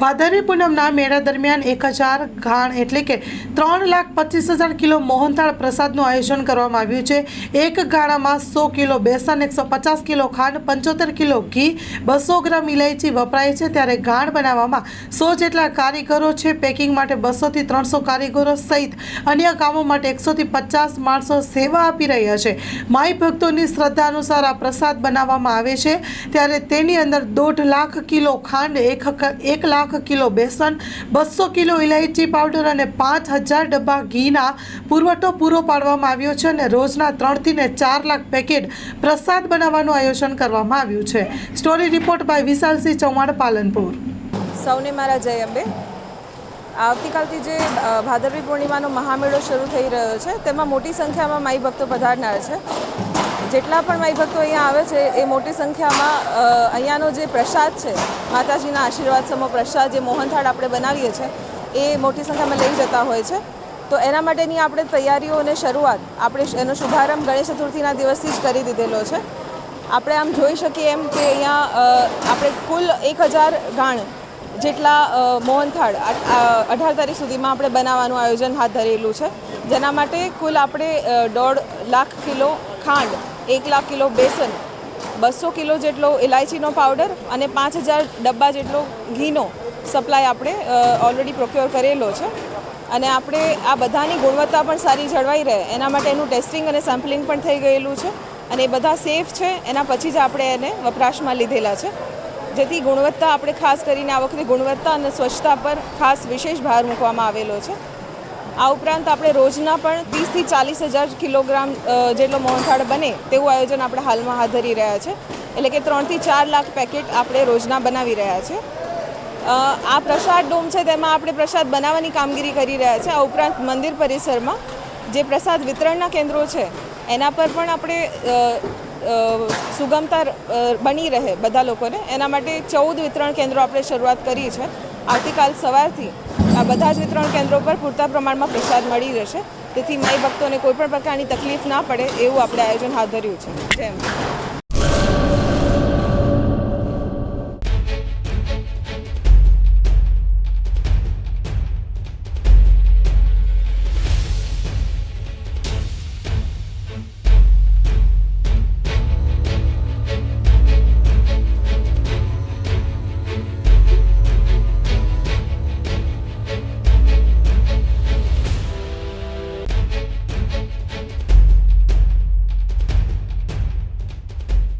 ભાદરવી પૂનમના મેળા દરમિયાન એક હજાર ઘાણ એટલે કે ત્રણ લાખ પચીસ હજાર કિલો મોહનથાળ પ્રસાદનું આયોજન કરવામાં આવ્યું છે. એક ગાળામાં સો કિલો બેસન, એકસો પચાસ કિલો ખાંડ, પંચોતેર કિલો ઘી, બસો ગ્રામ ઇલાયચી વપરાય છે. ત્યારે ગાણ બનાવવામાં સો જેટલા કારીગરો છે. પેકિંગ માટે બસોથી ત્રણસો કારીગરો સહિત અન્ય કામો માટે એકસોથી પચાસ માણસો સેવા આપી રહ્યા છે. માઈ ભક્તોની શ્રદ્ધા અનુસાર આ પ્રસાદ બનાવવામાં આવે છે. ત્યારે તેની અંદર દોઢ લાખ કિલો ખાંડ, એક એક લાખ કિલો બેસન, બસો કિલો ઇલાયચી પાવડર અને પાંચ હજાર ડબ્બા ઘીના પુરવઠો પૂરો પાડવામાં આવ્યો છે અને રોજના ત્રણથી ને ચાર લાખ પેકેટ પ્રસાદ બનાવવાનું આયોજન કરવામાં આવ્યું છે. Story report by Vishalsinh Chauhan, Palanpur. સૌને મારા જય અંબે. આવતીકાલથી જે ભાદરવી પૂર્ણિમાનો મહામેળો શરૂ થઈ રહ્યો છે, તેમાં મોટી સંખ્યામાં માઈ ભક્તો પધારનાર છે. જેટલા પણ માઈ ભક્તો અહીંયા આવે છે, એ મોટી સંખ્યામાં અહીંયાનો જે પ્રસાદ છે, માતાજીના આશીર્વાદ સમો પ્રસાદ જે મોહનથાળ આપણે બનાવીએ છીએ, એ મોટી સંખ્યામાં લઈ જતા હોય છે. તો એના માટેની આપણે તૈયારીઓ અને શરૂઆત આપણે એનો શુભારંભ ગણેશ ચતુર્થીના દિવસથી જ કરી દીધેલો છે. આપણે આમ જોઈ શકીએ એમ કે અહીંયા આપણે કુલ એક હજાર ગાણ જેટલા મોહનથાળ અઢાર તારીખ સુધીમાં આપણે બનાવવાનું આયોજન હાથ ધરેલું છે. જેના માટે કુલ આપણે દોઢ લાખ કિલો ખાંડ એક લાખ કિલો બેસન, બસો કિલો જેટલો ઇલાયચીનો પાવડર અને પાંચ હજાર ડબ્બા જેટલો ઘીનો સપ્લાય આપણે ઓલરેડી પ્રોક્યોર કરેલો છે. અને આપણે આ બધાની ગુણવત્તા પણ સારી જળવાઈ રહે. એના માટે એનું ટેસ્ટિંગ અને સેમ્પલિંગ પણ થઈ ગયેલું છે. અને એ બધા સેફ છે. એના પછી જ આપણે એને વપરાશમાં લીધેલા છે. જેથી ગુણવત્તા આપણે ખાસ કરીને આ વખતે ગુણવત્તા અને સ્વચ્છતા પર ખાસ વિશેષ ભાર મૂકવામાં આવેલો છે. આ ઉપરાંત આપણે રોજના પણ ત્રીસથી ચાલીસ હજાર કિલોગ્રામ જેટલો મોહનથાળ બને તેવું આયોજન આપણે હાલમાં હાથ ધરી રહ્યા છે. એટલે કે ત્રણથી ચાર લાખ પેકેટ આપણે રોજના બનાવી રહ્યા છે. આ પ્રસાદ ડોમ છે તેમાં આપણે પ્રસાદ બનાવવાની કામગીરી કરી રહ્યા છે. આ ઉપરાંત મંદિર પરિસરમાં જે પ્રસાદ વિતરણના કેન્દ્રો છે, એના પર પણ આપણે સુગમતા બની રહે બધા લોકોને. એના માટે ચૌદ વિતરણ કેન્દ્રો આપણે શરૂઆત કરી છે. આવતીકાલ સવારથી આ બધા જ વિતરણ કેન્દ્રો પર પૂરતા પ્રમાણમાં પ્રસાદ મળી રહેશે. તેથી માઈ ભક્તોને કોઈ પણ પ્રકારની તકલીફ ના પડે એવું આપણે આયોજન હાથ ધર્યું છે. જેમ